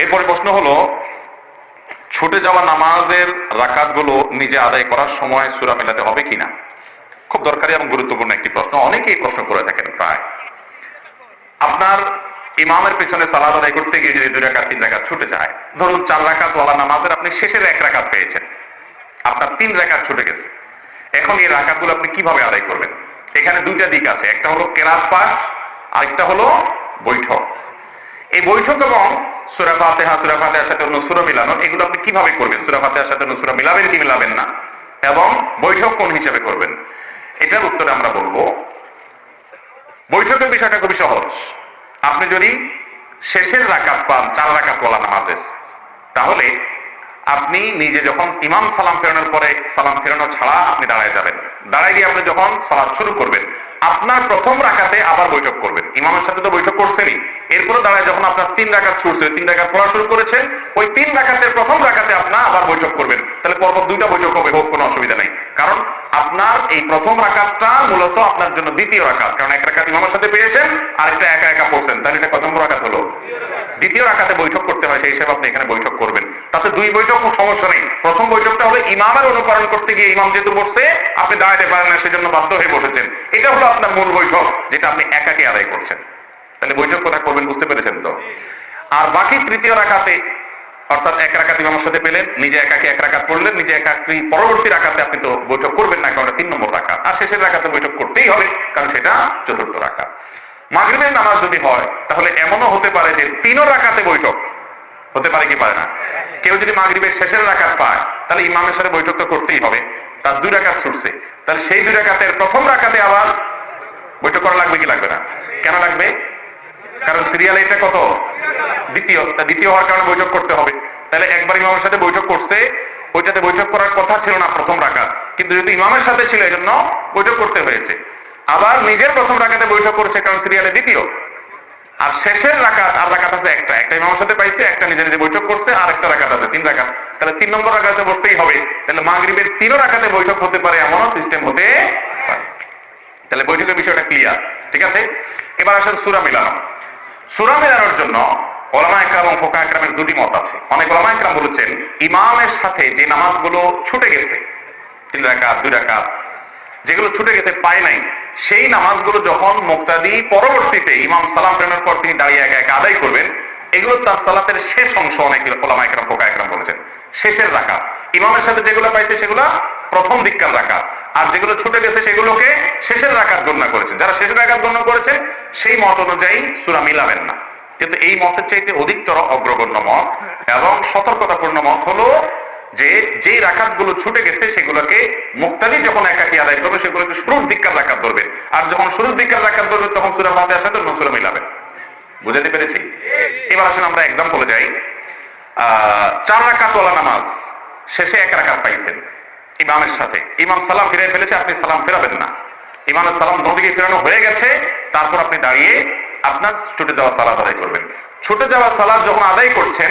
এরপরে প্রশ্ন হলো, ছুটে যাওয়া নামাজের রাকাতগুলো নিজে আদায় করার সময় সুরা মেলাতে হবে কিনা? খুব দরকারি এবং গুরুত্বপূর্ণ একটি প্রশ্ন। অনেকেই প্রশ্ন করে থাকেন প্রায়। আপনার ইমামের পেছনে সালাদ আদায় করতে গিয়ে যদি দুই রাকাত, তিন রাকাত ছুটে যায়, ধরুন চার রাকাত ওয়ালা নামাজের আপনি শেষের এক রাকাত পেয়েছেন, আপনার তিন রাকাত ছুটে গেছে। এখন এই রাকাতগুলো আপনি কীভাবে আদায় করবেন? এখানে দুইটা দিক আছে। একটা হলো কেরাত পাস আরেকটা হলো বৈঠক। এই বৈঠক এবং সুরা ফাতেহা, সুরা ফাতেহার সাথে অন্য সুরা মিলানো, এগুলো আপনি কীভাবে করবেন? সুরা ফাতেহার সাথে অন্য সুরা মিলাবেন কি মিলাবেন না? এবং বৈঠক কোন হিসেবে করবেন? এটার উত্তরে আমরা বৈঠকের বিষয়টা খুবই সহজ। আপনি যদি শেষের রাকাত পান, চার রাকাত বলা নামাজের, তাহলে আপনি নিজে যখন ইমাম সালাম ফেরানোর পরে সালাম ফেরানো ছাড়া আপনি দাঁড়ায় যাবেন। দাঁড়ায় গিয়ে আপনি যখন সালাদ শুরু করবেন, আপনার প্রথম রাকাতে আবার বৈঠক করবেন। ইমামের সাথে তো বৈঠক করছেনই। দাঁড়ায় যখন আপনার তিন রাকাত ছুটছে তিন রাকাত পড়া শুরু করেছেন ওই তিন রাকাতের প্রথম রাকাতে আপনার আবার বৈঠক করবেন। তাহলে পরপর দুইটা বৈঠক হবে, হোক, কোনো অসুবিধা নেই। কারণ আপনার এই প্রথম রাকাতটা মূলত আপনার জন্য দ্বিতীয় রাকাত। কারণ এক রাকাত ইমামের সাথে পেয়েছেন একা একা পড়ছেন। তাহলে এটা রাকাত হলো? দ্বিতীয় রাকাতে বৈঠক করতে হয়, সেই হিসেবে আপনি এখানে বৈঠক করবেন। তাতে দুই বৈঠক, কোনো সমস্যা নেই। প্রথম বৈঠকটা হলো ইমামের অনুকরণ করতে গিয়ে ইমাম যেহেতু বসছে, আপনি দাঁড়াতে পারেন না, সেজন্য বাধ্য হয়ে বসেছেন। এটা হলো আপনার মূল বৈঠক, যেটা আপনি একাকে আদায় করছেন। তাহলে বৈঠক কথা করবেন বুঝতে পেরেছেন তো? আর বাকি তৃতীয় রাখাতে, অর্থাৎ এক রাখাত ইমামের সাথে পেলেন, নিজে একাকে এক রাখাত পড়লেন, নিজে একাকি পরবর্তী রাখাতে আপনি তো বৈঠক করবেন না, কারণ তিন নম্বর রাখাত। আর শেষের রাখাতে বৈঠক করতেই হবে, কারণ সেটা চতুর্থ রাখাত। মাগরিবের নামাজ যদি হয়, তাহলে এমনও হতে পারে যে তিনও রাখাতে বৈঠক। হতে পারে কি পারে না? কেউ যদি মাগরিবের শেষের রাখাত পায়, তাহলে ইমামের সাথে বৈঠক তো করতেই হবে, তার দুই রাখাত ছুটছে। তাহলে সেই দুই রাখাতের প্রথম রাখাতে আবার বৈঠক করা লাগবে কি লাগবে না? কেন লাগবে? কারণ সিরিয়ালে এটা কত? দ্বিতীয়। দ্বিতীয় হওয়ার কারণে বৈঠক করতে হবে। তাহলে একবার ইমামের সাথে বৈঠক করছে, ওইটাতে বৈঠক করার কথা ছিল না প্রথম রাখাত কিন্তু যেহেতু ইমামের সাথে ছিল এই জন্য বৈঠক করতে হয়েছে। আবার নিজের প্রথম রাখাতে বৈঠক করছে কারণ সিরিয়ালে দ্বিতীয়। আর শেষের রাকাত আর রাকাত আছে একটা। একটা ইমামের সাথে পাইছে, একটা নিজে নিজে বৈঠক করছে, আর একটা রাকাত আছে, তিন রাকাত তাহলে তিন নম্বর রাকাতে বসতেই হবে। তাহলে মাগরিবের তিনও রাখাতে বৈঠক হতে পারে, এমনও সিস্টেম হতে পারে। তাহলে বৈঠকের বিষয়টা ক্লিয়ার ঠিক আছে? এবার আসেন সুরা মিলানো। সুরা মেলানোর জন্য ওলামা একরাম এবং ফোকা একরামের দুটি মত আছে। অনেক ওলামা একরাম বলেছেন, ইমামের সাথে যে নামাজগুলো ছুটে গেছে, তিন রাকাত, দুই রাকাত, যেগুলো ছুটে গেছে পায় নাই, সেই নামাজগুলো যখন মুক্তাদি পরবর্তীতে ইমাম সালাম ফেরানোর পর তিনি দাঁড়িয়ে একা একা আদায় করবেন, এগুলো তার সালাতের শেষ অংশ অনেক ওলামা একরাম ফোকা একরাম বলেছেন। শেষের রাকাত। ইমামের সাথে যেগুলো পাইছে সেগুলো প্রথম দিককার রাকাত। আর যেগুলো ছুটে গেছে সেগুলোকে শেষের রাকাত গণনা করেছেন। যারা শেষের রাকাত গণনা করেছেন সেই মত অনুযায়ী সুরা মিলাবেন না। কিন্তু এই মতের চাইতে অধিকতর অগ্রগণ্য মত এবং সতর্কতাপূর্ণ মত হলো যে যে রাকাতগুলো ছুটে গেছে সেগুলোকে মুক্তাদি যখন একাকি আদায় করবে সেগুলোকে শুরুর দিককার রাকাত ধরবে। আর যখন শুরুর দিককার রাকাত ধরবে তখন সুরা মাঝে আসে তো সুরা মিলাবে। বুঝাতে পেরেছি? এবার আসেন আমরা এক্সাম্পলে যাই। আহ, চার রাকাত ওয়ালা নামাজ শেষে এক রাকাত পাইছেন। ইমামের সাথে। ইমাম সালাম ফিরে ফেলেছে, আপনি সালাম ফেরাবেন না। ইমামের সালাম নদীকে ফেরানো হয়ে গেছে, তারপর আপনি দাঁড়িয়ে আপনার ছুটে যাওয়া সালাদ আদায় করবেন। ছুটে যাওয়া সালাদ যখন আদায় করছেন,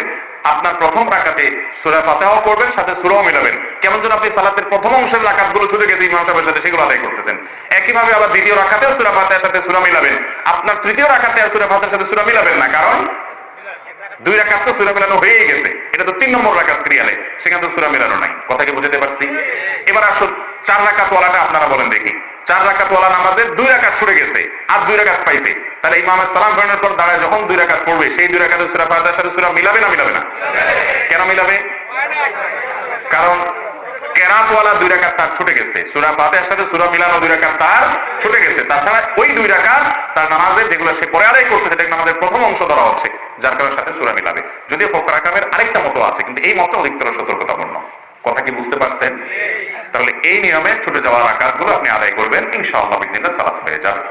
আপনার প্রথম রাকাতে সুরা ফাতেহাও করবেন সাথে সুরাও মিলাবেন। কেমন যেন আপনি সালাতের প্রথম অংশের রাকাতগুলো ছুটে গেছে, ইমাম সাহেবের সাথে সেগুলো আদায় করতেছেন। একইভাবে আবার দ্বিতীয় রাকাতেও সুরা ফাতেহার সাথে সুরা মিলাবেন। আপনার তৃতীয় রাকাতে আর সুরা ফাতেহার সাথে সুরা মিলাবেন না, কারণ দুই রাকাত তো সুরা মিলানো হয়ে গেছে। এটা তো তিন নম্বর রাকাত সিরিয়ালে সেখানে তো সুরা মিলানো নাই। কথা কি বুঝতে পারছি? এবার আসুন, চার রাকাত ওয়ালাটা আপনারা বলেন দেখি। চার রাকাত ওয়ালা নামাজের দুই রাকাত ছুটে গেছে আর দুই রাকাত পাইছে। তাহলে ইমামের সালাম ফেরানোর পর দাঁড়ায় যখন দুই রাকাত পড়বে, সেই দুই রাকাতে সুরা ফাতিহার সাথে সুরা মিলাবে না মিলাবে না? কেন মিলাবে? কারণ কেরাতওয়ালা দুই রাকাত তার ছুটে গেছে। সুরা ফাতিহার সাথে সুরা মিলানো দুই রাকাত তার ছুটে গেছে। তাছাড়া ওই দুই রাকাত তার নামাজের যেগুলো সে পরে আদায় করতেছে সেটা নামাজের প্রথম অংশ ধরা হচ্ছে, যার কারণে সাথে সুরা মিলাবে। যদিও ফকর আকামের আরেকটা মতো আছে, কিন্তু এই মতো অধিকতর সতর্কতাপূর্ণ। কথা কি বুঝতে পারছেন? তাহলে এই নিয়মে ছুটে যাওয়ার আকারগুলো আপনি আদায় করবেন, ইনশাআল্লাহ বিদিনে সালাত হয়ে যাবে।